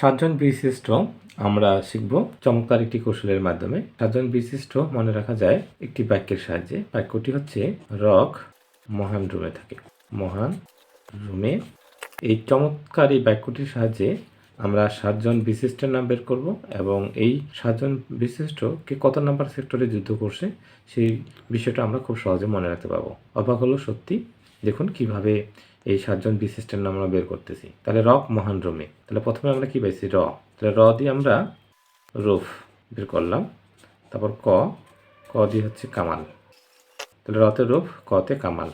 সাতজন বিশিষ্ট, আমরা শিখব চমৎকার একটি কৌশলের মাধ্যমে। সাতজন বিশিষ্ট মনে রাখা যায় একটি বাক্যের সাহায্যে। বাক্যটি হচ্ছে, রক মহান রুমে থাকে। মহান রুমে। এই চমৎকার এই বাক্যটির সাহায্যে আমরা সাতজন বিশিষ্টের নাম বের করব এবং এই সাতজন বিশিষ্ট কে কত নাম্বার সেক্টরে যুদ্ধ করছে সেই বিষয়টা আমরা খুব সহজে মনে রাখতে পারব। অবাক হলো সত্যি, দেখুন কীভাবে এই সাতজন বিশিষ্টের নাম আমরা বের করতেছি। তাহলে রক মহান রুমে। তাহলে প্রথমে আমরা কি পাইছি? র। তাহলে র দিয়ে আমরা রুফ বের করলাম। তারপর ক। ক দিয়ে হচ্ছে কামাল। তাহলে রতে রুফ, কতে কামাল।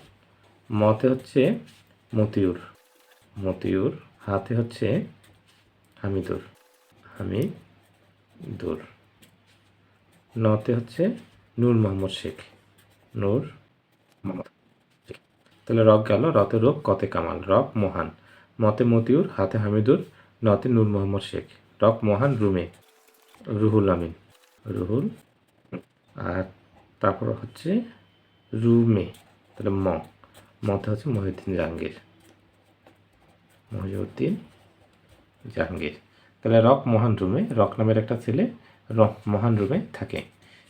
মতে হচ্ছে মতিউর। মতিউর, হাতে হচ্ছে হামিদুর। হামিদুর। নতে হচ্ছে নূর মোহাম্মদ শেখ। নূর মোহাম্মদ। তাহলে রক গেল রতে রূপ কতে কামাল রক মহান। মতে মতিউর, হাতে হামিদুর, নতে নূর মোহাম্মদ শেখ। রক মহান, রুমে। রুহুল আমিন। রুহুল, আর তারপর হচ্ছে রুমে, তাহলে ম। মতে হচ্ছে মহিউদ্দিন জাহাঙ্গীর। মহিউদ্দিন জাহাঙ্গীর। তাহলে রক মহান রুমে, রক নামের একটা ছেলে রক মহান রুমে থাকে।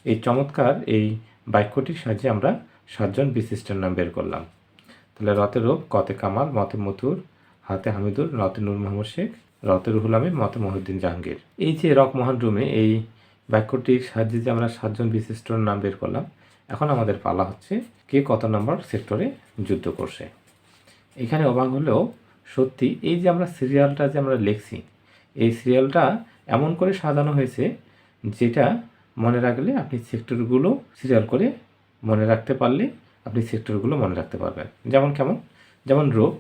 এই চমৎকার এই বাক্যটির সাহায্যে আমরা সাতজন বিশিষ্টের নাম বের করলাম। তাহলে রতে রূপ কতে কামাল, মতে মতুর হাতে হামিদুর, রতে নূর মোহাম্মদ শেখ, রতে রুহুল আমিন, মতে মহিউদ্দিন জাহাঙ্গীর। এই যে রক মহান রুমে এই বাক্যটির সাহায্যে যে আমরা সাতজন বিশিষ্টর নাম বের করলাম, এখন আমাদের পালা হচ্ছে কে কত নম্বর সেক্টরে যুদ্ধ করছে। এখানে অবাক হলেও সত্যি এই যে আমরা সিরিয়ালটা যে আমরা লিখছি, এই সিরিয়ালটা এমন করে সাজানো হয়েছে যেটা মনে রাখলে আপনি সেক্টরগুলো সিরিয়াল করে মনে রাখতে পারলে আপনি সেক্টরগুলো মনে রাখতে পারবেন। যেমন কেমন? যেমন রোপ,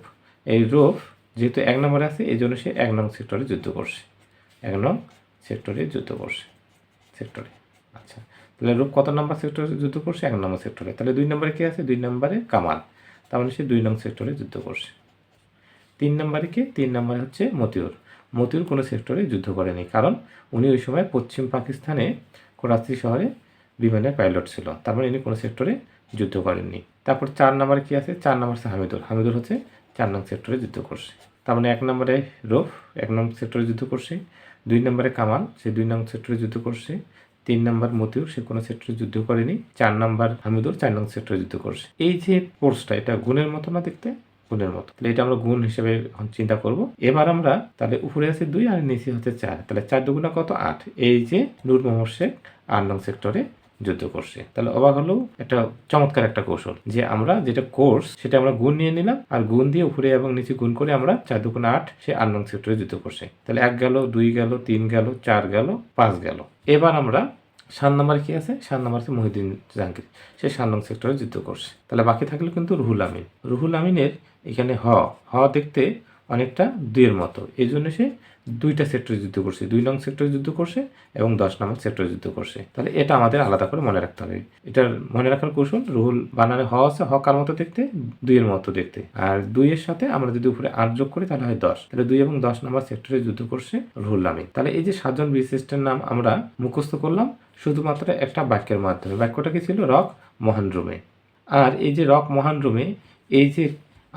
এই রোপ যেহেতু এক নম্বরে আছে, এই জন্য সে এক নং সেক্টরে যুদ্ধ করছে। এক নং সেক্টরে যুদ্ধ করছে। সেক্টরে আচ্ছা তাহলে রূপ কত নম্বর সেক্টরে যুদ্ধ করছে? এক নম্বর সেক্টরে তাহলে দুই নম্বরে কে আছে? দুই নম্বরে কামাল। তার মানে সে দুই নং সেক্টরে যুদ্ধ করছে। তিন নম্বরে কে? তিন নম্বরে হচ্ছে মতিউর। মতিউর কোনো সেক্টরে যুদ্ধ করেনি, কারণ উনি ওই সময় পশ্চিম পাকিস্তানে করাচি শহরে বিমানের পাইলট ছিল। তার মানে ইনি কোনো সেক্টরে যুদ্ধ করেননি। তারপর চার নম্বরে কি আছে? চার নম্বর আছে হামিদুল। হামিদুল হচ্ছে চার নং সেক্টরে যুদ্ধ করছে। তার মানে এক নম্বরে রোফ, এক নং সেক্টরে যুদ্ধ করছে। দুই নম্বরে কামাল, সে দুই নং সেক্টরে যুদ্ধ করছে। তিন নম্বর মতিউর, সে কোনো সেক্টরে যুদ্ধ করেনি। চার নম্বর হামিদুর চার নং সেক্টরে যুদ্ধ করছে। এই যে কোর্সটা এটা গুণের মতো না দেখতে? গুণের মতো। তাহলে এটা আমরা গুণ হিসেবে চিন্তা করব। এবার আমরা তাহলে উপরে আছে দুই আর নিচে হচ্ছে চার। তাহলে চার দুগুণা কত? আট। এই যে নূর মোহাম্মদ শেখ, আট নং সেক্টরে যুদ্ধ করছে। তাহলে অবাক হলেও একটা চমৎকার একটা কৌশল যে আমরা যেটা কোর্স সেটা আমরা গুণ নিয়ে নিলাম আর গুণ দিয়ে উপরে এবং নিচে গুণ করে আমরা চার দুগুণ আট সে আট সেক্টরে যুদ্ধ করছে। তাহলে এক গেল, দুই গেল, তিন গেল, চার গেল, পাঁচ গেল। এবার আমরা সাত নম্বর কি আছে? সাত নম্বর আছে মহিউদ্দিন জাহাঙ্গীর। সে সাত নং সেক্টরে যুদ্ধ করছে। তাহলে বাকি থাকল কিন্তু রুহুল আমিন। রুহুল আমিনের এখানে হ হ দেখতে অনেকটা দুইয়ের মতো। এই জন্য সে দুইটা সেক্টরে যুদ্ধ করছে। দুই নং সেক্টরে যুদ্ধ করছে এবং দশ নম্বর সেক্টরে যুদ্ধ করছে। তাহলে এটা আমাদের আলাদা করে মনে রাখতে হবে। এটার মনে রাখার কৌশল, রুহুল বানানে হ আছে হ কার মতো দেখতে, দুইয়ের মতো দেখতে। আর দুইয়ের সাথে আমরা যদি উপরে আট যোগ করি, তাহলে হয় দশ। তাহলে দুই এবং দশ নম্বর সেক্টরে যুদ্ধ করছে রুহুল আমিন। তাহলে এই যে সাতজন বিশিষ্টের নাম আমরা মুখস্থ করলাম, শুধুমাত্র একটা বাক্যের মাধ্যমে। বাক্যটা কি ছিল? রক মহান রুমে। আর এই যে রক মহান রুমে, এই যে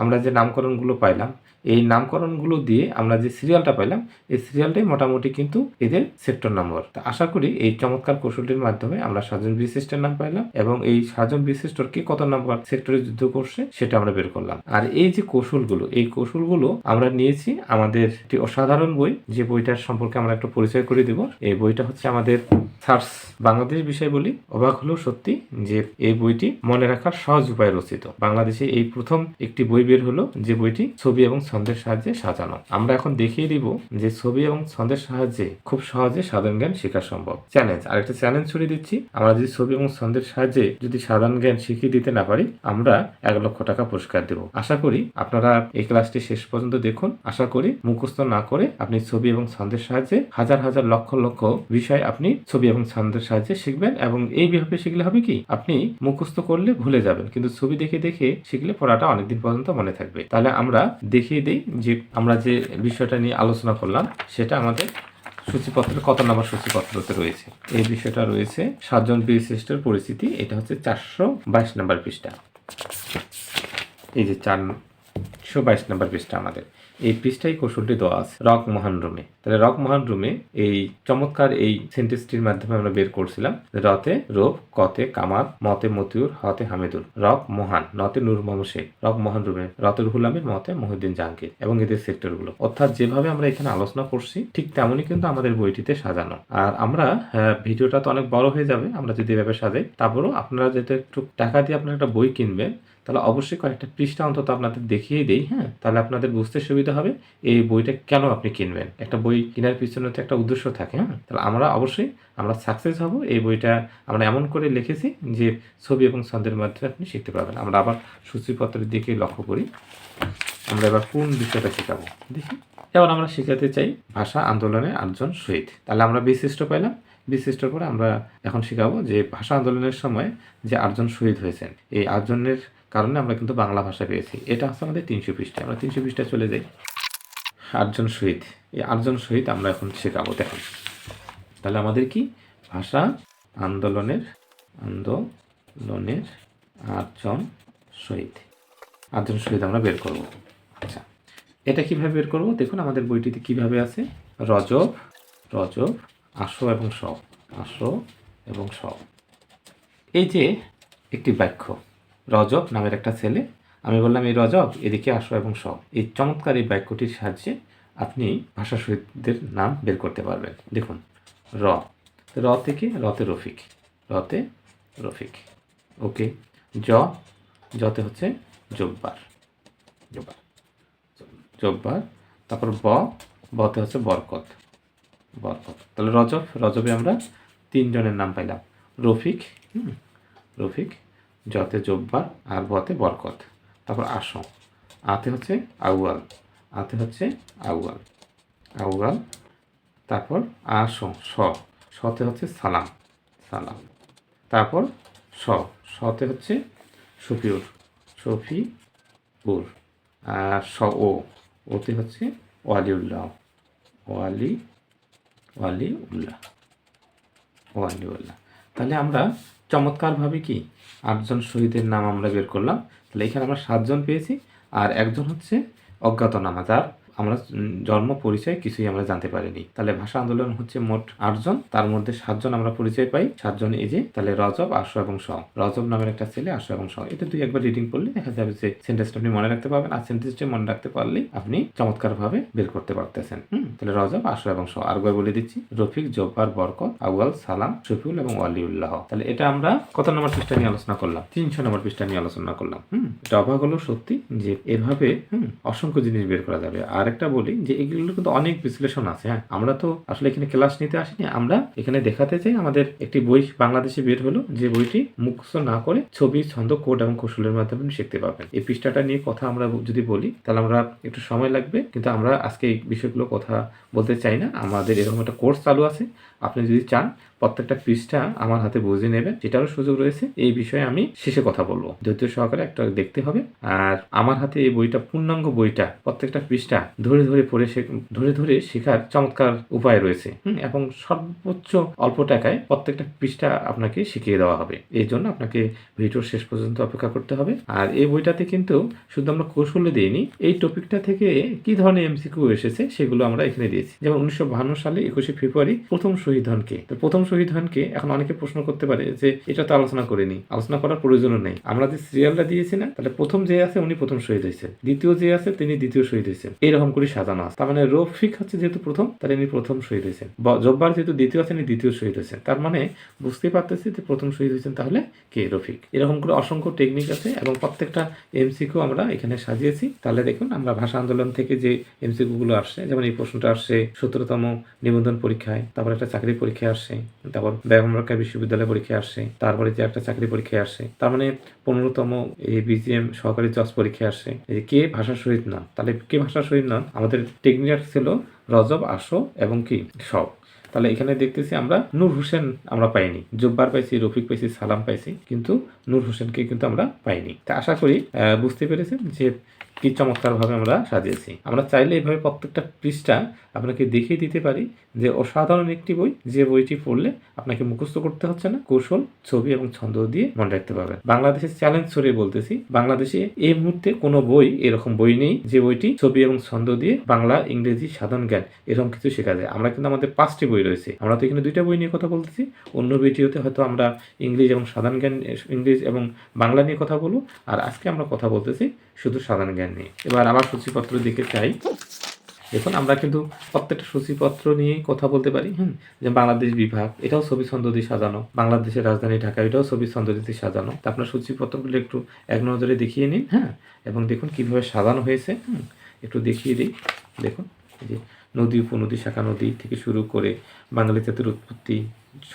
আমরা যে নামকরণগুলো পাইলাম, এই নামকরণগুলো দিয়ে আমরা যে সিরিয়ালটা পাইলাম, এই সিরিয়ালটাই মোটামুটি কিন্তু এদের সেক্টর নম্বর তা আশা করি এই চমৎকার কৌশলটির মাধ্যমে আমরা সাতজন বিশিষ্টের নাম পাইলাম এবং এই বিশিষ্টর কি কত নম্বর সেক্টরে যুদ্ধ করছে সেটা আমরা বের করলাম। আর এই যে কৌশলগুলো, এই কৌশলগুলো আমরা নিয়েছি আমাদের একটি অসাধারণ বই, যে বইটার সম্পর্কে আমরা একটু পরিচয় করে দিব। এই বইটা হচ্ছে আমাদের সার্চ বাংলাদেশ বিষয় বলি। অবাক হলো সত্যি যে এই বইটি মনে রাখার সহজ উপায় রচিত। বাংলাদেশে এই প্রথম একটি বই বের হলো যে বইটি ছবি এবং ছন্দের সাহায্যে সাজানো। আমরা এখন দেখিয়ে দিব যে ছবি এবং ছন্দের সাহায্যে খুব সহজে সাধারণ জ্ঞান শেখা সম্ভব। চ্যালেঞ্জ, আরেকটা চ্যালেঞ্জ ছড়িয়ে দিচ্ছি। আমরা যদি ছবি এবং ছন্দের সাহায্যে যদি সাধারণ জ্ঞান শিখিয়ে দিতে না পারি, আমরা এক লক্ষ টাকা পুরস্কার দেব। আশা করি আপনারা এই ক্লাসটি শেষ পর্যন্ত দেখুন। আশা করি মুখস্থ না করে আপনি ছবি এবং ছন্দের সাহায্যে হাজার হাজার লক্ষ লক্ষ বিষয় আপনি ছবি এবং ছন্দের সাহায্যে শিখবেন এবং এইভাবে শিখলে হবে কি? আপনি মুখস্থ করলে ভুলে যাবেন। কিন্তু ছবি দেখে দেখে শিখলে পড়াটা অনেকদিন পর্যন্ত মনে থাকবে। তাহলে আমরা দেখিয়ে দিই যে আমরা যে বিষয়টা নিয়ে আলোচনা করলাম, সেটা আমাদের সূচিপত্রের, কত নাম্বার সূচিপত্রতে রয়েছে? এই বিষয়টা রয়েছে, সাতজন বিশিষ্টের পরিস্থিতি এটা হচ্ছে চারশো বাইশ নম্বর পৃষ্ঠা। এই যে চারশো বাইশ নাম্বার পৃষ্ঠা আমাদের। এই পৃষ্ঠায় কৌশলটি দেওয়া আছে রক মহান রুমে। তাহলে রক মহান রুমে এই চমৎকার এই সেন্টেন্সটির মাধ্যমে আমরা বের করছিলাম রতে রূপ কতে কামাল মতে মতিউর হতে হামিদুল। রক মহান নতে নূর মোহাম্মদ শেখ। রক মহান রুমে রতে রুহুল আমির মতে মহিউদ্দিন জাহাঙ্গীর এবং এদের সেক্টরগুলো। অর্থাৎ যেভাবে আমরা এখানে আলোচনা করছি ঠিক তেমনই কিন্তু আমাদের বইটিতে সাজানো। আর আমরা আহ, ভিডিওটা তো অনেক বড় হয়ে যাবে আমরা যদি এভাবে সাজাই তারপরেও আপনারা যেহেতু একটু টাকা দিয়ে আপনারা একটা বই কিনবেন তাহলে অবশ্যই কয়েকটা পৃষ্ঠা অন্তত আপনাদের দেখিয়ে দেই হ্যাঁ? তাহলে আপনাদের বুঝতে সুবিধা হবে এই বইটা কেন আপনি কিনবেন? একটা বই কেনার পিছনে তো একটা উদ্দেশ্য থাকে হ্যাঁ? তাহলে আমরা অবশ্যই, আমরা সাকসেস হব এই বইটা, আমরা এমন করে লিখেছি যে ছবি এবং ছন্দের মাধ্যমে আপনি শিখতে পারবেন। আমরা আবার সূচিপত্রের দিকে লক্ষ্য করি। আমরা এবার কোন বিষয়টা শেখাবো? দেখি। এবার আমরা শেখাতে চাই ভাষা আন্দোলনে আটজন শহীদ। তাহলে আমরা বিশিষ্ট পাইলাম। বিশিষ্ট পরে আমরা এখন শেখাবো যে ভাষা আন্দোলনের সময় যে আটজন শহীদ হয়েছেন, এই আটজনের কারণে আমরা কিন্তু বাংলা ভাষা পেয়েছি। এটা হচ্ছে আমাদের তিনশো পৃষ্ঠা। আমরা তিনশো পৃষ্ঠা চলে যাই। আটজন শহীদ। এই আটজন শহীদ আমরা এখন শেখাবো। দেখুন। তাহলে আমাদের কি? ভাষা আন্দোলনের আন্দোলনের আটজন শহীদ। আটজন শহীদ আমরা বের করব। আচ্ছা। এটা কীভাবে বের করব? দেখুন আমাদের বইটিতে কীভাবে আছে? রজব রজব আশো এবং সব। আশো এবং সব। এই যে একটি বাক্য। রজব নামের একটা ছেলে। আমি বললাম, এই রজব, এদিকে আসো এবং সব এই চমৎকার এই বাক্যটির সাহায্যে আপনি ভাষা শহীদদের নাম বের করতে পারবেন। দেখুন, র র থেকে রতে রফিক রতে রফিক। ওকে জ, জতে হচ্ছে জব্বার জব্বার জব্বার। তারপর ব, বতে হচ্ছে বরকত বরকত। তাহলে রজব, রজবে আমরা তিনজনের নাম পাইলাম। রফিক রফিক জতে জব্বার আর বতে বরকত। তারপর আসম আতে হচ্ছে আউয়াল। আতে হচ্ছে আউয়াল। আউয়াল। তারপর আসম স। সতে হচ্ছে সালাম। সালাম। তারপর স। সতে হচ্ছে শফিউর। শফি উর আর স, ও। ওতে হচ্ছে ওয়ালিউল্লাহ। ওয়ালি ওয়ালি উল্লাহ ওয়ালি উল্লাহ তাহলে আমরা চমৎকারভাবে কি আটজন শহীদের নাম আমরা বের করলাম। তাহলে এখানে আমরা সাতজন পেয়েছি আর একজন হচ্ছে অজ্ঞাতনামা। যার আমরা জন্ম, পরিচয় কিছুই আমরা জানতে পারিনি। তাহলে ভাষা আন্দোলন হচ্ছে মোট আটজন, তার মধ্যে সাতজন আমরা পরিচয় পাই। সাতজন এই যে, তাহলে রজব, আশো এবং স রজব নামের একটা ছেলে, আশো এবং স এটা দুই একবার রিডিং করলে দেখা যাবে যে সেন্টেন্সটা আপনি মনে রাখতে পারবেন। আর সেন্টেন্সটা মনে রাখতে পারলেই আপনি চমৎকার ভাবে বের করতে পারতেছেন। হুম, তাহলে রজব, আশো এবং স আরেকবার বলে দিচ্ছি, রফিক, জব্বার, বরকত, আউয়াল, সালাম, শফিউল এবং ওয়ালিউল্লাহ। তাহলে এটা আমরা কত নম্বর পৃষ্ঠা নিয়ে আলোচনা করলাম? তিনশো নম্বর পৃষ্ঠা নিয়ে আলোচনা করলাম। হুম, এটা অবাক হলো সত্যি যে এভাবে, হুম, অসংখ্য জিনিস বের করা যাবে। আর একটা বলি যে এগুলো কিন্তু অনেক বিশ্লেষণ আছে হ্যাঁ। আমরা তো আসলে এখানে ক্লাস নিতে আসিনি, আমরা এখানে দেখাতে চাই আমাদের একটি বই বাংলাদেশে বের হলো, যে বইটি মুখস্থ না করে ছবি, ছন্দ, কোড এবং কৌশলের মাধ্যমে শিখতে পারবেন। এই পৃষ্ঠাটা নিয়ে কথা আমরা যদি বলি, তাহলে আমরা একটু সময় লাগবে, কিন্তু আমরা আজকে এই বিষয়গুলো কথা বলতে চাই না। আমাদের এরকম একটা কোর্স চালু আছে আপনি যদি চান, প্রত্যেকটা পৃষ্ঠা আমার হাতে বুঝে নেবেন সেটারও সুযোগ রয়েছে, এই বিষয়ে আমি শেষে কথা বলব। ধৈর্য সহকারে একটা দেখতে হবে। আর আমার হাতে এই বইটা, পূর্ণাঙ্গ বইটা, প্রত্যেকটা পৃষ্ঠা ধরে ধরে পড়ে ধরে ধরে শেখার চমৎকার উপায় রয়েছে। এবং সর্বোচ্চ অল্প টাকায় প্রত্যেকটা পৃষ্ঠা আপনাকে শিখিয়ে দেওয়া হবে। এই জন্য আপনাকে ভিডিওর শেষ পর্যন্ত অপেক্ষা করতে হবে। আর এই বইটাতে কিন্তু শুধু আমরা কৌশলে দিইনি, এই টপিকটা থেকে কি ধরনের এমসিকিউ এসেছে সেগুলো আমরা এখানে দিয়েছি। যেমন উনিশশো সালে একুশে ফেব্রুয়ারি প্রথম শহীদ হন তো প্রথম শহীদ হন কে এখন অনেকে প্রশ্ন করতে পারে যে, এটা তো আলোচনা করিনি। আলোচনা করার প্রয়োজনও নেই। আমরা যে সিরিয়ালটা দিয়েছি না, তাহলে প্রথম যে আছে উনি প্রথম শহীদ হয়েছেন। দ্বিতীয় যে আছে, তিনি দ্বিতীয় শহীদ হয়েছেন। এরকম করে সাজানো আছে। তার মানে রফিক হচ্ছে যেহেতু প্রথম, তাহলে ইনি প্রথম শহীদ হয়েছেন। জব্বার যেহেতু দ্বিতীয় আছেন দ্বিতীয় শহীদ হয়েছেন। তার মানে বুঝতেই পারতেছি যে প্রথম শহীদ হয়েছেন তাহলে কে রফিক? এরকম করে অসংখ্য টেকনিক আছে এবং প্রত্যেকটা এমসিকিউ আমরা এখানে সাজিয়েছি। তাহলে দেখুন, আমরা ভাষা আন্দোলন থেকে যে এমসিকিউ গুলো আসছে, যেমন এই প্রশ্নটা আসছে সতেরোতম নিবন্ধন পরীক্ষায়, তারপর একটা চাকরি পরীক্ষায় আসছে তারপর বেগম রক্ষা বিশ্ববিদ্যালয় পরীক্ষায় আসছে তারপরে যে একটা চাকরি পরীক্ষায় আসছে তার মানে পনেরোতম এই বিজিএম সহকারী জজ পরীক্ষায় আসছে এই কে ভাষা শহীদ না, তাহলে কে ভাষা শহীদ নন আমাদের টেকনিক ছিল রজব, আসো এবং কি, সব। তাহলে এখানে দেখতেছি আমরা নূর হোসেন আমরা পাইনি, জব্বার পাইছি, রফিক পাইছি, সালাম পাইছি, কিন্তু নূর হোসেনকে কিন্তু আমরা পাইনি। তা আশা করি বুঝতে পেরেছেন যে কি চমৎকারভাবে আমরা সাজিয়েছি। আমরা চাইলে এইভাবে প্রত্যেকটা পৃষ্ঠা আপনাকে দেখিয়ে দিতে পারি যে অসাধারণ একটি বই, যে বইটি পড়লে আপনাকে মুখস্থ করতে হচ্ছে না, কৌশল, ছবি এবং ছন্দ দিয়ে মনে রাখতে পারবেন। বাংলাদেশের চ্যালেঞ্জ ছড়িয়ে বলতেছি, বাংলাদেশে এই মুহূর্তে কোনো বই, এরকম বই নেই যে বইটি ছবি এবং ছন্দ দিয়ে বাংলা, ইংরেজি, সাধারণ জ্ঞান, এরকম কিছু শেখা যায়। আমরা কিন্তু আমাদের পাঁচটি বই রয়েছে। আমরা তো এখানে দুইটা বই নিয়ে কথা বলতেছি। অন্য ভিডিওতে হয়তো আমরা ইংরেজি এবং সাধারণ জ্ঞান, ইংরেজি এবং বাংলা নিয়ে কথা বলব। আর আজকে আমরা কথা বলতেছি শুধু সাধারণ জ্ঞান নিয়ে এবার আমার সূচিপত্র দিকে চাই। দেখুন, আমরা কিন্তু প্রত্যেকটা সূচিপত্র নিয়ে কথা বলতে পারি, হুম? যে বাংলাদেশ বিভাগ, এটাও ছবি ছন্দ সাজানো। বাংলাদেশের রাজধানী ঢাকা, এটাও ছবি ছন্দ দিয়ে সাজানো। তা আপনার সূচিপত্রগুলো একটু এক নজরে দেখিয়ে নিন হ্যাঁ? এবং দেখুন, কীভাবে সাজানো হয়েছে, হুম? একটু দেখিয়ে দিই। দেখুন যে নদী, উপনদী, শাখা নদী থেকে শুরু করে বাঙালি জাতির উৎপত্তি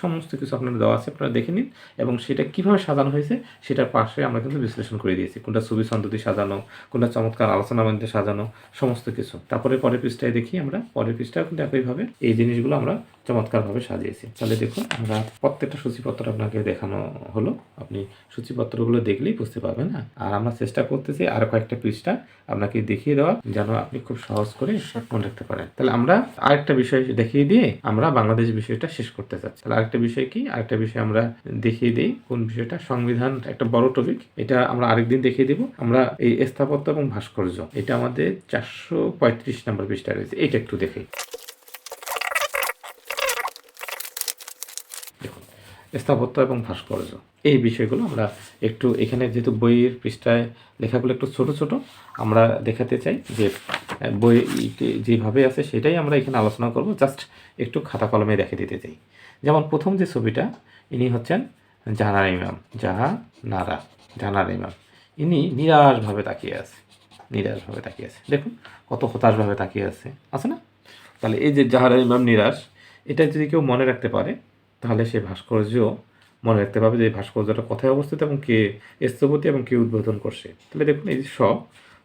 সমস্ত কিছু আপনার দেওয়া আছে, আপনারা দেখে নিন। এবং সেটা কীভাবে সাজানো হয়েছে, সেটার পাশে আমরা কিন্তু বিশ্লেষণ করে দিয়েছি। কোনটা ছবি সন্ততি সাজানো, কোনটা চমৎকার আলোচনা মধ্যে সাজানো, সমস্ত কিছু। তারপরে পরের পৃষ্ঠায় দেখি আমরা, পরের পৃষ্ঠায় কিন্তু একইভাবে এই জিনিসগুলো আমরা চমৎকারভাবে সাজিয়েছি। তাহলে দেখুন, আমরা প্রত্যেকটা সূচিপত্র আপনাকে দেখানো হলো। আপনি সূচিপত্রগুলো দেখলেই বুঝতে পারবেন না আর আমরা চেষ্টা করতেছি আরও কয়েকটা পৃষ্ঠা আপনাকে দেখিয়ে দেওয়া যেন আপনি খুব সহজ করে মনে রাখতে পারেন। তাহলে আমরা আরেকটা বিষয় দেখিয়ে দিয়ে আমরা বাংলাদেশ বিষয়টা শেষ করতে চাচ্ছি। তাহলে আরেকটা বিষয় কি? আরেকটা বিষয় আমরা দেখিয়ে দিই, কোন বিষয়টা? সংবিধান, একটা বড় টপিক এটা আমরা আরেকদিন দেখিয়ে দিব। আমরা এই স্থাপত্য এবং ভাস্কর্য, এটা আমাদের চারশো পঁয়ত্রিশ নম্বর পৃষ্ঠা রয়েছে। এটা একটু দেখি দেখুন স্থাপত্য এবং ভাস্কর্য। এই বিষয়গুলো আমরা একটু এখানে যেহেতু বইয়ের পৃষ্ঠায় লেখাগুলো একটু ছোট ছোট, আমরা দেখাতে চাই যে বই যেভাবে আছে সেটাই আমরা এখানে আলোচনা করব। জাস্ট একটু খাতা কলমে দেখে দিতে চাই। যেমন প্রথম যে ছবিটা, ইনি হচ্ছেন জাহানারা ইমাম। জাহা নারা জাহানারা ইমাম। ইনি নিরাশভাবে তাকিয়ে আছে। নিরাশভাবে তাকিয়ে আছে। দেখুন কত হতাশভাবে তাকিয়ে আছে। আছে না? তাহলে এই যে জাহারা ইমাম নিরাশ, এটা যদি কেউ মনে রাখতে পারে তাহলে সেই ভাস্কর্য মনে রাখতে পারবে যে ভাস্কর্যটা কোথায় অবস্থিত এবং কে স্থপতি এবং কে উদ্বোধন করছে। তাহলে দেখুন, এই যে স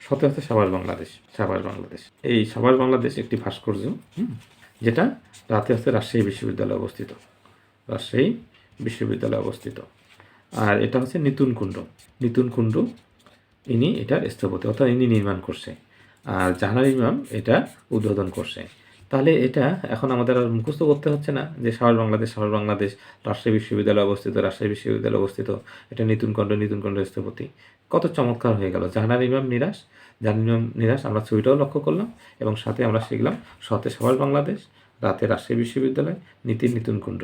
সতে হচ্ছে সাবাস বাংলাদেশ সাবাস বাংলাদেশ। এই সাবাস বাংলাদেশ একটি ভাস্কর্য যেটা রাতে হচ্ছে রাজশাহী বিশ্ববিদ্যালয়ে অবস্থিত। রাজশাহী বিশ্ববিদ্যালয়ে অবস্থিত। আর এটা হচ্ছে নিতুন কুণ্ড। নিতুন কুণ্ড, ইনি এটার স্থপতি, অর্থাৎ ইনি নির্মাণ করছে। আর জাহানার ইমাম এটা উদ্বোধন করছে। তাহলে এটা এখন আমাদের আর মুখস্থ করতে হচ্ছে না যে সাভার বাংলাদেশ সাভার বাংলাদেশ রাজশাহী বিশ্ববিদ্যালয় অবস্থিত, রাজশাহী বিশ্ববিদ্যালয় অবস্থিত, এটা নিতুন কণ্ঠ নিতুন কণ্ঠ স্থপতি। কত চমৎকার হয়ে গেল। জাহানার ইমাম নিরাশ, জাহানার ইমাম নিরাশ, আমরা ছবিটাও লক্ষ্য করলাম এবং সাথে আমরা শিখলাম সতে সাভার বাংলাদেশ, রাতে রাজশাহী বিশ্ববিদ্যালয় নীতির নিতুন কুণ্ড।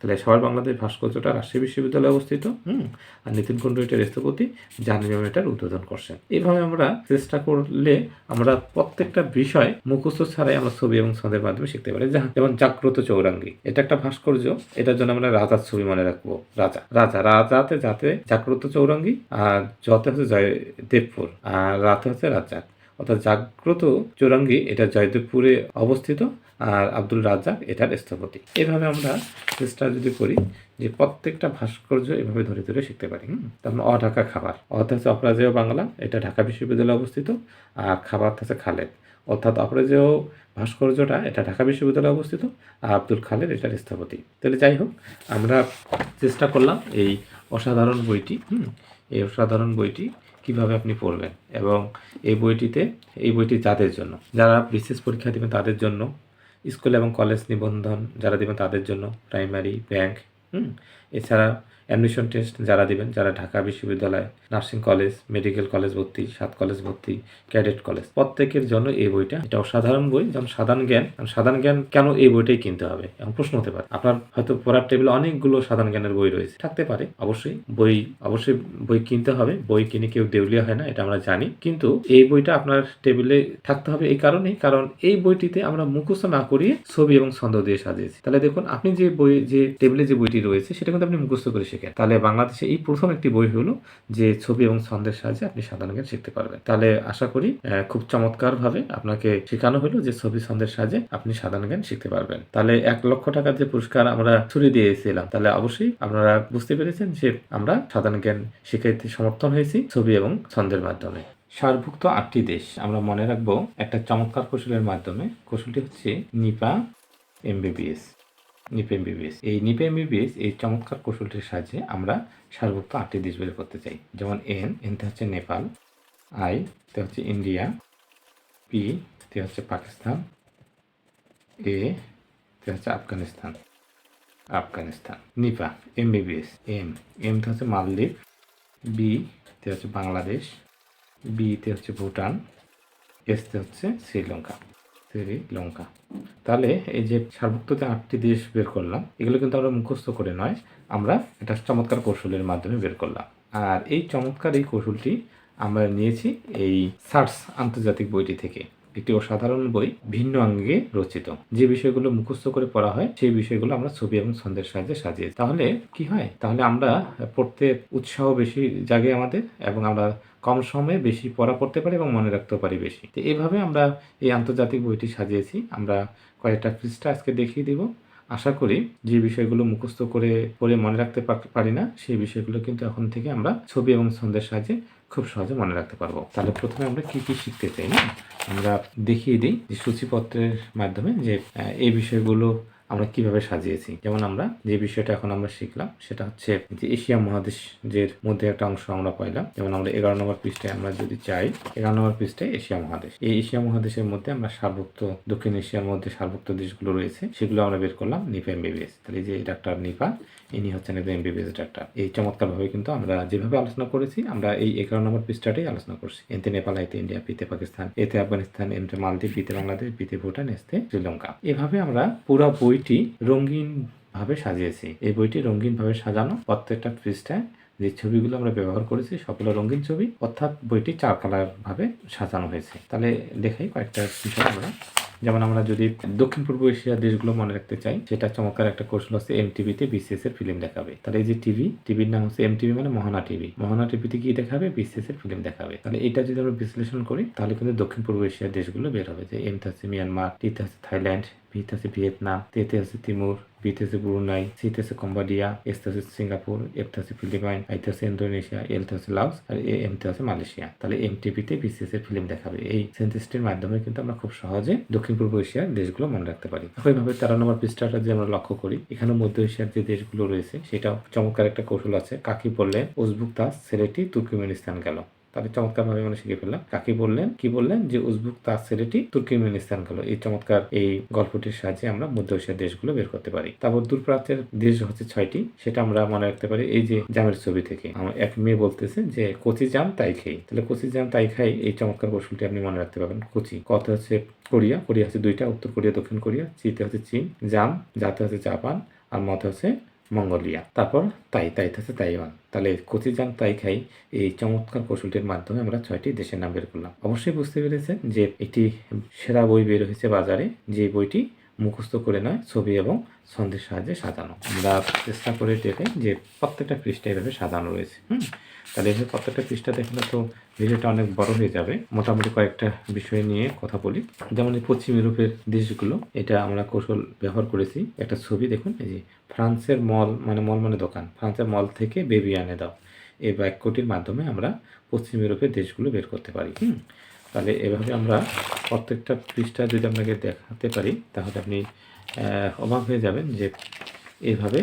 তাহলে সবার বাংলাদেশ ভাস্কর্যটা রাজশাহী বিশ্ববিদ্যালয়ে অবস্থিত। হুম। আর নিতিন কুণ্ড এটার স্থপতি ইমাম এটার উদ্বোধন করছেন। এইভাবে আমরা চেষ্টা করলে আমরা প্রত্যেকটা বিষয় মুখস্থ ছাড়াই আমরা ছবি এবং ছন্দের মাধ্যমে শিখতে পারি। যা- যেমন জাগ্রত চৌরাঙ্গি এটা একটা ভাস্কর্য এটার জন্য আমরা রাজার ছবি মনে রাখব। রাজা রাজা রাজাতে যাতে জাগ্রত চৌরাঙ্গি আর যতে হচ্ছে জয় দেবপুর আর রাতে হচ্ছে রাজা অর্থাৎ জাগ্রত চৌরাঙ্গি এটা জয়দেবপুরে অবস্থিত আর আব্দুল রাজ্জাক এটার স্থপতি। এভাবে আমরা চেষ্টা যদি করি যে প্রত্যেকটা ভাস্কর্য এভাবে ধরে ধরে শিখতে পারি তারপর অঢাকা খাবার, অর্থাৎ হচ্ছে অপরাজেয় বাংলা, এটা ঢাকা বিশ্ববিদ্যালয়ে অবস্থিত আর খাবার হচ্ছে খালেদ। অর্থাৎ অপরাজেয় ভাস্কর্যটা এটা ঢাকা বিশ্ববিদ্যালয়ে অবস্থিত আর আব্দুল খালেদ এটার স্থপতি। তাহলে যাই হোক, আমরা চেষ্টা করলাম এই অসাধারণ বইটি এই অসাধারণ বইটি কীভাবে আপনি পড়বেন এবং এই বইটিতে, এই বইটি যাদের জন্য। যারা বিশেষ পরীক্ষা দেবেন তাদের জন্য, স্কুল এবং কলেজ নিবন্ধন যারা দেবেন তাদের জন্য প্রাইমারি ব্যাংক হুম? এছাড়া অ্যাডমিশন টেস্ট যারা দিবেন, যারা ঢাকা বিশ্ববিদ্যালয় নার্সিং কলেজ মেডিকেল কলেজ ভর্তি, সাত কলেজ ভর্তি ক্যাডেট কলেজ প্রত্যেকের জন্য এই বইটা। এটা অসাধারণ বই, যেমন সাধারণ জ্ঞান। সাধারণ জ্ঞান কেন এই বইটাই কিনতে হবে? এমন প্রশ্ন হতে পারে। আপনার হয়তো পড়ার টেবিলে অনেকগুলো সাধারণ জ্ঞানের বই রয়েছে। থাকতে পারে, অবশ্যই বই অবশ্যই বই কিনতে হবে। বই কিনে কেউ দেউলিয়া হয় না, এটা আমরা জানি। কিন্তু এই বইটা আপনার টেবিলে থাকতে হবে এই কারণেই। কারণ এই বইটিতে আমরা মুখস্থ না করিয়ে ছবি এবং ছন্দ দিয়ে সাজিয়েছি। তাহলে দেখুন, আপনি যে বই, যে টেবিলে যে বইটি রয়েছে, সেটা কিন্তু আপনি মুখস্থ করে শেখেন। তাহলে বাংলাদেশে এই প্রথম একটি বই হলো যে ছবি এবং ছন্দের সাহায্যে আপনি সাধারণ জ্ঞান শিখতে পারবেন। তাহলে আশা করি খুব চমৎকার ভাবে আপনাকে শেখানো হলো যে ছবি, ছন্দের সাহায্যে আপনি সাধারণ জ্ঞান শিখতে পারবেন। তাহলে এক লক্ষ টাকার যে পুরস্কার আমরা ছুড়ে দিয়েছিলাম, তাহলে অবশ্যই আপনারা বুঝতে পেরেছেন যে আমরা সাধারণ জ্ঞান শিখাইতে সমর্থন হয়েছি ছবি এবং ছন্দের মাধ্যমে। সারভুক্ত আটটি দেশ, আমরা মনে রাখব একটা চমৎকার কৌশলের মাধ্যমে। কৌশলটি হচ্ছে নিপা, এমবিবিএস। নিপা এমবিবিএস এই নিপা এমবিবিএস এই চমৎকার কৌশলটির সাহায্যে আমরা সারভুক্ত আটটি দেশ বের করতে চাই। যেমন এন এনতে হচ্ছে নেপাল, আই তে হচ্ছে ইন্ডিয়া, পি তে হচ্ছে পাকিস্তান, এ তে হচ্ছে আফগানিস্তান। আফগানিস্তান। নিপা এমবিবিএস এম এম তে হচ্ছে মালদ্বীপ, বি তে হচ্ছে বাংলাদেশ, বি তে হচ্ছে ভুটান, এস তে হচ্ছে শ্রীলঙ্কা। শ্রীলঙ্কা তাহলে এই যে সার্বভৌমত্বে আটটি দেশ বের করলাম, এগুলো কিন্তু আমরা মুখস্থ করে নয়, আমরা এটা চমৎকার কৌশলের মাধ্যমে বের করলাম। আর এই চমৎকার এই কৌশলটি আমরা নিয়েছি এই সার্স আন্তর্জাতিক বইটি থেকে। একটি অসাধারণ বই, ভিন্ন অঙ্গে রচিত। যে বিষয়গুলো মুখস্থ করে পড়া হয়, সেই বিষয়গুলো আমরা ছবি এবং ছন্দের সাহায্যে সাজিয়ে তাহলে কি হয়? তাহলে আমরা পড়তে উৎসাহ বেশি জাগে আমাদের এবং আমরা কম সময়ে বেশি পড়া পড়তে পারি এবং মনে রাখতেও পারি বেশি। তো এইভাবে আমরা এই আন্তর্জাতিক বইটি সাজিয়েছি আমরা কয়েকটা পৃষ্ঠা আজকে দেখিয়ে দিব। আশা করি যে বিষয়গুলো মুখস্থ করে, পড়ে মনে রাখতে পার- না, সেই বিষয়গুলো কিন্তু এখন থেকে আমরা ছবি এবং ছন্দের সাহায্যে খুব সহজে মনে রাখতে পারব। তাহলে প্রথমে আমরা কি কি শিখতে চাই না? আমরা দেখিয়ে দিই যে সূচিপত্রের মাধ্যমে যে এই বিষয়গুলো আমরা কীভাবে সাজিয়েছি। যেমন আমরা যে বিষয়টা এখন আমরা শিখলাম, সেটা হচ্ছে যে এশিয়া মহাদেশের মধ্যে একটা অংশ আমরা পাইলাম। যেমন আমরা এগারো নম্বর পৃষ্ঠায় আমরা যদি চাই, এগারো নম্বর পৃষ্ঠায় এশিয়া মহাদেশ। এই এশিয়া মহাদেশের মধ্যে আমরা সার্বভৌম দক্ষিণ এশিয়ার মধ্যে সার্বভৌম দেশগুলো রয়েছে, সেগুলো আমরা বের করলাম নিপা এমবিবিএস। তাহলে যে ডাক্তার নিপা ইনি হচ্ছেন একজন এমবিবিএস ডাক্তার। এই চমৎকারভাবে কিন্তু আমরা যেভাবে আলোচনা করেছি, আমরা এই এগারো নম্বর পৃষ্ঠাটাই আলোচনা করছি। এতে নেপাল, এতে ইন্ডিয়া, পিতে পাকিস্তান, এতে আফগানিস্তান এমতে মালদ্বীপ, পিতে বাংলাদেশ বিতে ভুটান এসতে শ্রীলঙ্কা। এভাবে আমরা পুরো বইটি রঙিন ভাবে সাজিয়েছি। এই বইটি রঙিন ভাবে সাজানো প্রত্যেকটা পৃষ্ঠায় যে ছবিগুলো আমরা ব্যবহার করেছি সবগুলো রঙিন ছবি, অর্থাৎ বইটি চার কালার ভাবে সাজানো হয়েছে। তাহলে দেখাই কয়েকটা বিষয় আমরা। যেমন আমরা যদি দক্ষিণ পূর্ব এশিয়ার দেশগুলো মনে রাখতে চাই, সেটা চমৎকার একটা কৌশল হচ্ছে এম টিভিতে বিসিএস এর ফিল্ম দেখাবে। তাহলে এই যে টিভি টিভির নাম হচ্ছে এম টিভি মানে মহানা টিভি মহানা টিভিতে কি দেখাবে বিসিএস এর ফিল্ম দেখাবে। তাহলে এটা যদি আমরা বিশ্লেষণ করি, তাহলে কিন্তু দক্ষিণ পূর্ব এশিয়ার দেশগুলো বের হবে। যে এম হচ্ছে মিয়ানমার টিতে হচ্ছে থাইল্যান্ড হচ্ছে ভিয়েতনাম তেতে আছে তিমুর বিতে হচ্ছে ব্রুনাই সিতে হচ্ছে কম্বোডিয়া এসতে সিঙ্গাপুর এফতে ফিলিপাইন আইতে ইন্দোনেশিয়া এলতে হচ্ছে লাওস আর এ এমতে হচ্ছে মালয়েশিয়া তাহলে এম টিভিতে বিসিএস এর ফিল্ম দেখাবে। এই সেন্সিসটির মাধ্যমে কিন্তু আমরা খুব সহজে দক্ষিণ পূর্ব এশিয়ার দেশগুলো মনে রাখতে পারি। একইভাবে তেরো নম্বর পৃষ্ঠাটা যে আমরা লক্ষ্য করি, এখানে মধ্য এশিয়ার যে দেশগুলো রয়েছে, সেটাও চমৎকার একটা কৌশল আছে। কাকি বললেন উজবুক তাস ছেলেটি তুর্কমেনিস্তান গেল। তাহলে চমৎকার ভাবে আমরা শিখে ফেললাম। কাকি বললেন, কি বললেন, যে উজবুক তার ছেলেটি তুর্কমেনিস্তান গেল এই চমৎকার এই গল্পটির সাহায্যে আমরা মধ্য এশিয়ার দেশগুলো বের করতে পারি। তারপর দূরপ্রাচ্যের দেশ হচ্ছে ছয়টি, সেটা আমরা মনে রাখতে পারি। এই যে জামের ছবি থেকে, আমার এক মেয়ে বলতেছে যে, কচি জাম, তাই খাই। তাহলে কচি জাম, তাই খাই, এই চমৎকার কৌশলটি আপনি মনে রাখতে পারবেন। কচি, কত হচ্ছে কোরিয়া কোরিয়া হচ্ছে দুইটা, উত্তর কোরিয়া, দক্ষিণ কোরিয়া, চিতে হচ্ছে চীন, জাম যাতে হচ্ছে জাপান, আর মতে হচ্ছে মঙ্গোলিয়া। তারপর তাই তাই থাকে তাইওয়ান। তাহলে কচি যান তাই খাই। এই চমৎকার কৌশলটির মাধ্যমে আমরা ছয়টি দেশের নাম বের করলাম। অবশ্যই বুঝতে পেরেছেন যে একটি সেরা বই বের হয়েছে বাজারে। যে বইটি মুখস্থ করে নয় ছবি এবং ছন্দের সাহায্যে সাজানো। আমরা চেষ্টা করে দেখাই যে প্রত্যেকটা পৃষ্ঠা এভাবে সাজানো রয়েছে, হুম? তাহলে এভাবে প্রত্যেকটা পৃষ্ঠা দেখলে তো ভিডিওটা অনেক বড় হয়ে যাবে। মোটামুটি কয়েকটা বিষয় নিয়ে কথা বলি। যেমন এই পশ্চিম ইউরোপের দেশগুলো, এটা আমরা কৌশল ব্যবহার করেছি। একটা ছবি দেখুন, এই যে ফ্রান্সের মল মানে মল মানে দোকান। ফ্রান্সের মল থেকে বেবি আনে দাও। এই বাক্যটির মাধ্যমে আমরা পশ্চিম ইউরোপের দেশগুলো বের করতে পারি, হুম? তাহলে এভাবে আমরা প্রত্যেকটা পৃষ্ঠা যদি আপনাকে দেখাতে পারি, তাহলে আপনি অবাক হয়ে যাবেন যে এভাবে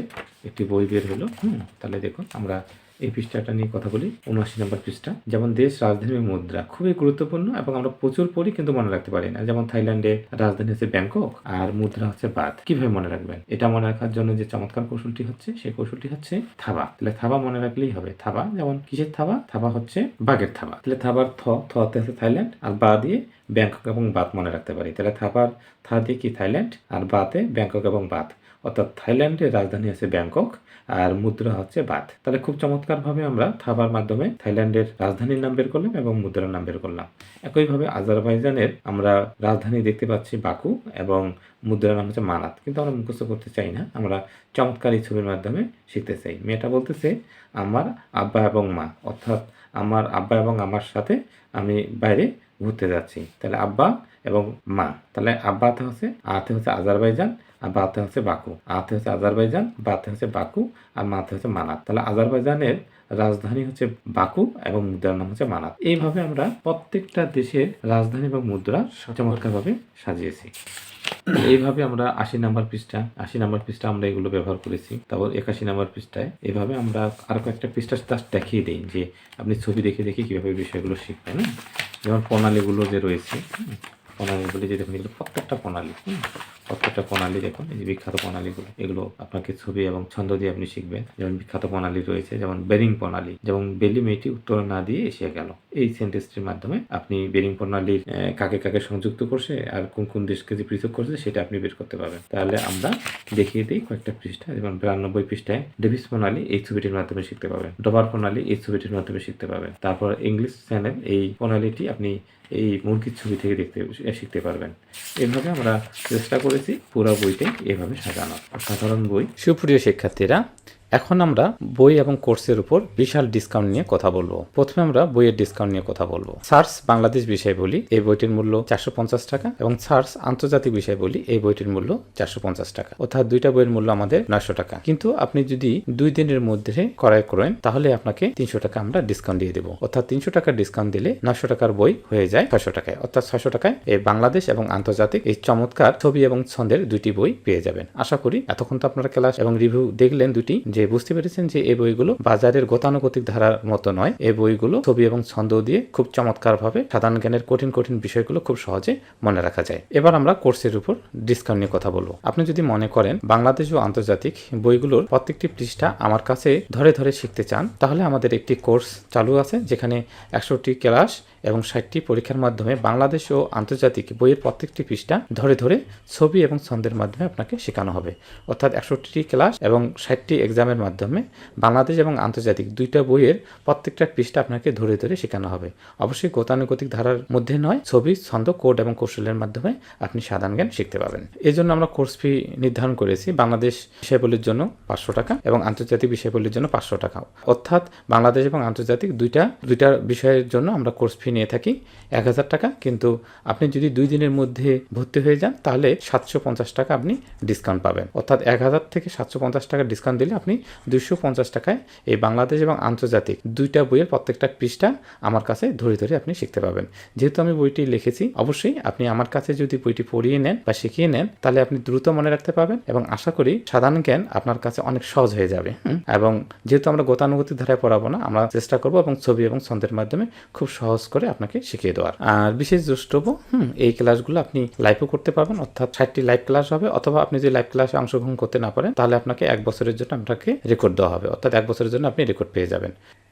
একটি বই বের হলো। হুম, তাহলে দেখুন আমরা এই পৃষ্ঠাটা নিয়ে কথা বলি, উনআশি নম্বর পৃষ্ঠা। যেমন দেশ, রাজধানী, মুদ্রা খুবই গুরুত্বপূর্ণ এবং আমরা প্রচুর পড়ি কিন্তু মনে রাখতে পারি না। যেমন থাইল্যান্ডে রাজধানী হচ্ছে ব্যাংকক আর মুদ্রা হচ্ছে বাদ। কীভাবে মনে রাখবেন? এটা মনে রাখার জন্য যে চমৎকার কৌশলটি হচ্ছে, সেই কৌশলটি হচ্ছে থাবা। তাহলে থাবা মনে রাখলেই হবে। থাবা যেমন কিসের থাবা? থাবা হচ্ছে বাঘের থাবা। তাহলে থাবার থ, থতে হচ্ছে থাইল্যান্ড আর বা দিয়ে ব্যাংকক এবং বাদ মনে রাখতে পারি। তাহলে থাবার থা দিয়ে কি? থাইল্যান্ড আর বাতে ব্যাংকক এবং বাদ। অর্থাৎ থাইল্যান্ডের রাজধানী আছে ব্যাংকক আর মুদ্রা হচ্ছে বাত তাহলে খুব চমৎকারভাবে আমরা থাবার মাধ্যমে থাইল্যান্ডের রাজধানীর নাম বের করলাম এবং মুদ্রার নাম বের করলাম। একইভাবে আজারবাইজানের আমরা রাজধানী দেখতে পাচ্ছি বাকু এবং মুদ্রার নাম হচ্ছে মানাত। কিন্তু আমরা মুখস্থ করতে চাই না, আমরা চমৎকার এই ছবির মাধ্যমে শিখতে চাই। মেয়েটা বলতেছে, আমার আব্বা এবং মা। অর্থাৎ আমার আব্বা এবং আমার সাথে আমি বাইরে ঘুরতে যাচ্ছি। তাহলে আব্বা এবং মা। তাহলে আব্বাতে হচ্ছে, আতে হচ্ছে আজারবাইজান আর বাতে হচ্ছে বাকু। আতে হচ্ছে আজারবাইজান বাতে হচ্ছে বাকু আর মাতে হচ্ছে মানাত। তাহলে আজারবাইজানের রাজধানী হচ্ছে বাকু এবং মুদ্রার নাম হচ্ছে মানাত। এইভাবে আমরা প্রত্যেকটা দেশের রাজধানী এবং মুদ্রা চমৎকারভাবে সাজিয়েছি। এইভাবে আমরা আশি নাম্বার পৃষ্ঠা আশি নাম্বার পৃষ্ঠা আমরা এগুলো ব্যবহার করেছি। তারপর একাশি নাম্বার পৃষ্ঠায় এইভাবে আমরা আরও কয়েকটা পৃষ্ঠা জাস্ট দেখিয়ে দিই যে আপনি ছবি দেখে দেখে কীভাবে বিষয়গুলো শিখবেন হ্যাঁ? যেমন প্রণালীগুলো যে রয়েছে প্রণালীগুলি যে দেখুন এগুলো প্রত্যেকটা প্রণালী হুম, প্রত্যেকটা প্রণালী দেখুন, এই যে বিখ্যাত প্রণালীগুলো, এগুলো আপনাকে ছবি এবং ছন্দ দিয়ে আপনি শিখবেন। যেমন বিখ্যাত প্রণালী রয়েছে, যেমন বেরিং প্রণালী, যেমন বেলি মেয়েটি উত্তর না দিয়ে এসে গেল। এই সেন্টেন্সটির মাধ্যমে আপনি বেরিং প্রণালীর কাকে কাকে সংযুক্ত করছে আর কোন কোন দেশকে যে পৃথক করছে সেটা আপনি বের করতে পারবেন। তাহলে আমরা দেখিয়ে দিই কয়েকটা পৃষ্ঠা, যেমন বিরানব্বই পৃষ্ঠায় ডেভিস প্রণালী এই ছবিটির মাধ্যমে শিখতে পাবেন। ডবার প্রণালী এই ছবিটির মাধ্যমে শিখতে পাবেন। তারপর ইংলিশ চ্যানেল এই প্রণালীটি আপনি এই মুরগির ছবি থেকে দেখতে শিখতে পারবেন। এভাবে আমরা চেষ্টা করেছি পুরো বইটাই এভাবে সাজানো সাধারণ বই। সুপ্রিয় শিক্ষার্থীরা এখন আমরা বই এবং কোর্সের উপর বিশাল ডিসকাউন্ট নিয়ে কথা বলব। প্রথমে আমরা বইয়ের ডিসকাউন্ট নিয়ে কথা বলব। সার্স বাংলাদেশ বিষয় বলি, এই বইটির মূল্য চারশো পঞ্চাশ টাকা এবং সার্স আন্তর্জাতিক বিষয় বলি, এই বইটির মূল্য চারশো পঞ্চাশ টাকা। অর্থাৎ দুইটা বইয়ের মূল্য আমাদের নয়শো টাকা। কিন্তু আপনি যদি দুই দিনের মধ্যে ক্রয় করেন, তাহলে আপনাকে তিনশো টাকা আমরা ডিসকাউন্ট দিয়ে দেবো। অর্থাৎ তিনশো টাকার ডিসকাউন্ট দিলে নয়শো টাকার বই হয়ে যায় ছয়শো টাকায়। অর্থাৎ ছয়শো টাকায় এই বাংলাদেশ এবং আন্তর্জাতিক এই চমৎকার ছবি এবং ছন্দের দুইটি বই পেয়ে যাবেন। আশা করি এতক্ষণ তো আপনারা ক্লাস এবং রিভিউ দেখলেন দুটি যে বুঝতে পেরেছেন যে এই বইগুলো বাজারের গতানুগতিক ধারার মতো নয়। এই বইগুলো ছবি এবং ছন্দ দিয়ে খুব চমৎকার ভাবে সাধারণ জ্ঞানের কঠিন কঠিন বিষয়গুলো খুব সহজে মনে রাখা যায়। এবার আমরা কোর্সের উপর ডিসকাউন্ট নিয়ে কথা বলব। আপনি যদি মনে করেন বাংলাদেশ ও আন্তর্জাতিক বইগুলোর প্রত্যেকটি পৃষ্ঠা আমার কাছে ধরে ধরে শিখতে চান, তাহলে আমাদের একটি কোর্স চালু আছে, যেখানে একশোটি ক্লাস এবং ষাটটি পরীক্ষার মাধ্যমে বাংলাদেশ ও আন্তর্জাতিক বইয়ের প্রত্যেকটি পৃষ্ঠা ধরে ধরে ছবি এবং ছন্দের মাধ্যমে আপনাকে শেখানো হবে। অর্থাৎ একষট্টি ক্লাস এবং ষাটটি এক্সামের মাধ্যমে বাংলাদেশ এবং আন্তর্জাতিক দুইটা বইয়ের প্রত্যেকটা পৃষ্ঠা আপনাকে ধরে ধরে শেখানো হবে। অবশ্যই গতানুগতিক ধারার মধ্যে নয়, ছবি, ছন্দ, কোড এবং কৌশলের মাধ্যমে আপনি সাধারণ জ্ঞান শিখতে পাবেন এই জন্য আমরা কোর্স ফি নির্ধারণ করেছি বাংলাদেশ বিষয়বলির জন্য পাঁচশো টাকা এবং আন্তর্জাতিক বিষয়বলির জন্য পাঁচশো টাকা। অর্থাৎ বাংলাদেশ এবং আন্তর্জাতিক দুইটা দুইটা বিষয়ের জন্য আমরা কোর্স ফি নিয়ে থাকি এক হাজার টাকা, কিন্তু আপনি যদি দুই দিনের মধ্যে ভর্তি হয়ে যান, তাহলে সাতশো পঞ্চাশ টাকা আপনি ডিসকাউন্ট পাবেন। অর্থাৎ এক হাজার থেকে সাতশো পঞ্চাশ টাকা ডিসকাউন্ট দিলে আপনি দুইশো পঞ্চাশ টাকায় এই বাংলাদেশ এবং আন্তর্জাতিক দুইটা বইয়ের প্রত্যেকটা পৃষ্ঠা আমার কাছে ধরে ধরে আপনি শিখতে পাবেন যেহেতু আমি বইটি লিখেছি, অবশ্যই আপনি আমার কাছে যদি বইটি পড়িয়ে নেন বা শিখিয়ে নেন, তাহলে আপনি দ্রুত মনে রাখতে পারবেন এবং আশা করি সাধারণ জ্ঞান আপনার কাছে অনেক সহজ হয়ে যাবে। এবং যেহেতু আমরা গতানুগতিক ধারায় পড়াবো না, আমরা চেষ্টা করব এবং ছবি এবং ছন্দের মাধ্যমে খুব সহজ করে আপনাকে শিখিয়ে দেওয়ার। আর বিশেষ দ্রষ্টব্য, হুম, এই ক্লাসগুলো আপনি লাইভও করতে পারবেন, অর্থাৎ ষাটটি লাইভ ক্লাস হবে, অথবা আপনি যদি লাইভ ক্লাসে অংশগ্রহণ করতে না পারেন, তাহলে আপনাকে এক বছরের জন্য আপনাকে রেকর্ড দেওয়া হবে। অর্থাৎ এক বছরের জন্য আপনি রেকর্ড পেয়ে যাবেন।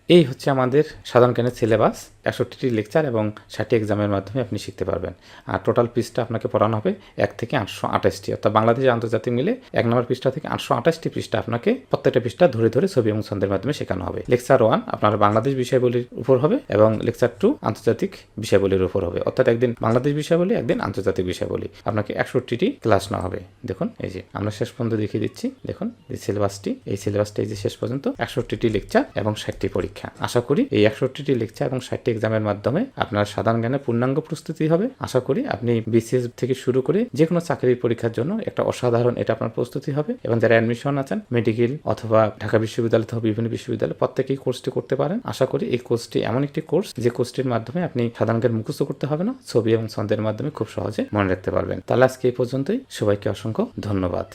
এই হচ্ছে আমাদের সাধারণ জ্ঞানের সিলেবাস, একষট্টিটি লেকচার এবং ষাটটি এক্সামের মাধ্যমে আপনি শিখতে পারবেন। আর টোটাল পৃষ্ঠা আপনাকে পড়ানো হবে এক থেকে আটশো আঠাশটি। অর্থাৎ বাংলাদেশ আন্তর্জাতিক মিলে এক নম্বর পৃষ্ঠা থেকে আটশো আঠাশটি পৃষ্ঠা আপনাকে প্রত্যেকটা পৃষ্ঠা ধরে ধরে ছবি এবং ছন্দের মাধ্যমে শেখানো হবে। লেকচার ওয়ান আপনার বাংলাদেশ বিষয়বলির উপর হবে এবং লেকচার টু আন্তর্জাতিক বিষয়বলির উপর হবে। অর্থাৎ একদিন বাংলাদেশ বিষয়বলি, একদিন আন্তর্জাতিক বিষয়বলি। আপনাকে একষট্টিটি ক্লাস নেওয়া হবে। দেখুন, এই যে আমরা শেষ পর্যন্ত দেখিয়ে দিচ্ছি। দেখুন, এই সিলেবাসটি এই সিলেবাসটি এই যে শেষ পর্যন্ত একষট্টিটি লেকচার এবং ষাটটি পরীক্ষা। আশা করি এই একষট্টিটি লেকচার এবং ষাটটি এক্সামের মাধ্যমে আপনার সাধারণ জ্ঞানের পূর্ণাঙ্গ প্রস্তুতি হবে। আশা করি আপনি বিসিএস থেকে শুরু করে যে কোনো চাকরির পরীক্ষার জন্য একটা অসাধারণ এটা আপনার প্রস্তুতি হবে এবং যারা অ্যাডমিশন আছেন মেডিকেল অথবা ঢাকা বিশ্ববিদ্যালয় অথবা বিভিন্ন বিশ্ববিদ্যালয় প্রত্যেকেই কোর্সটি করতে পারেন। আশা করি এই কোর্সটি এমন একটি কোর্স যে কোর্সটির মাধ্যমে আপনি সাধারণ জ্ঞান মুখস্থ করতে হবে না, ছবি এবং ছন্দের মাধ্যমে খুব সহজে মনে রাখতে পারবেন। তাহলে আজকে এই পর্যন্তই। সবাইকে অসংখ্য ধন্যবাদ।